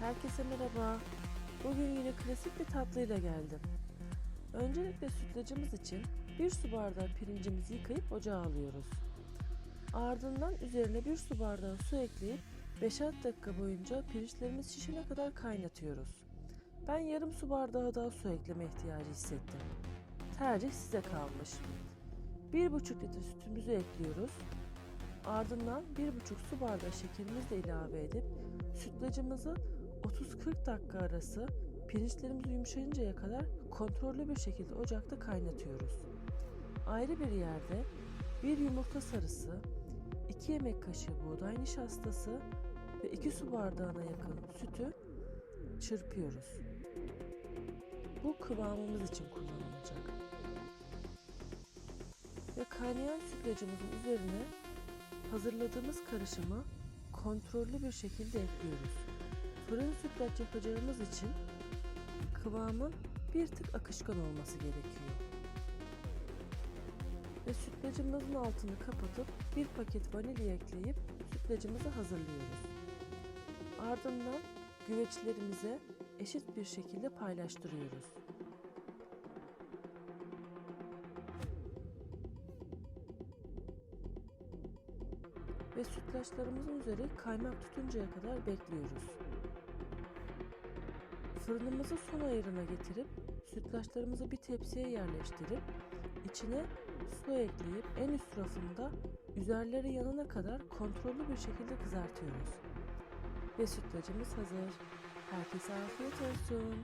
Herkese merhaba. Bugün yine klasik bir tatlıyla geldim. Öncelikle sütlacımız için bir su bardağı pirincimizi yıkayıp ocağa alıyoruz. Ardından üzerine bir su bardağı su ekleyip 5-6 dakika boyunca pirinçlerimiz şişene kadar kaynatıyoruz. Ben yarım su bardağı daha su ekleme ihtiyacı hissettim. Tercih size kalmış. 1,5 litre sütümüzü ekliyoruz. Ardından 1,5 su bardağı şekerimizi de ilave edip sütlacımızı 30-40 dakika arası pirinçlerimiz yumuşayıncaya kadar kontrollü bir şekilde ocakta kaynatıyoruz. Ayrı bir yerde bir yumurta sarısı, 2 yemek kaşığı buğday nişastası ve 2 su bardağına yakın sütü çırpıyoruz. Bu kıvamımız için kullanılacak. Ve kaynayan sütlacımızın üzerine hazırladığımız karışımı kontrollü bir şekilde ekliyoruz. Fırın sütlaç yapacağımız için kıvamın bir tık akışkan olması gerekiyor. Ve sütlacımızın altını kapatıp bir paket vanilya ekleyip sütlacımızı hazırlıyoruz. Ardından güveçlerimize eşit bir şekilde paylaştırıyoruz. Ve sütlaçlarımızın üzeri kaymak tutuncaya kadar bekliyoruz. Fırınımızı son ayarına getirip sütlaçlarımızı bir tepsiye yerleştirip içine su ekleyip en üst rafında üzerleri yanana kadar kontrollü bir şekilde kızartıyoruz. Ve sütlacımız hazır. Herkese afiyet olsun.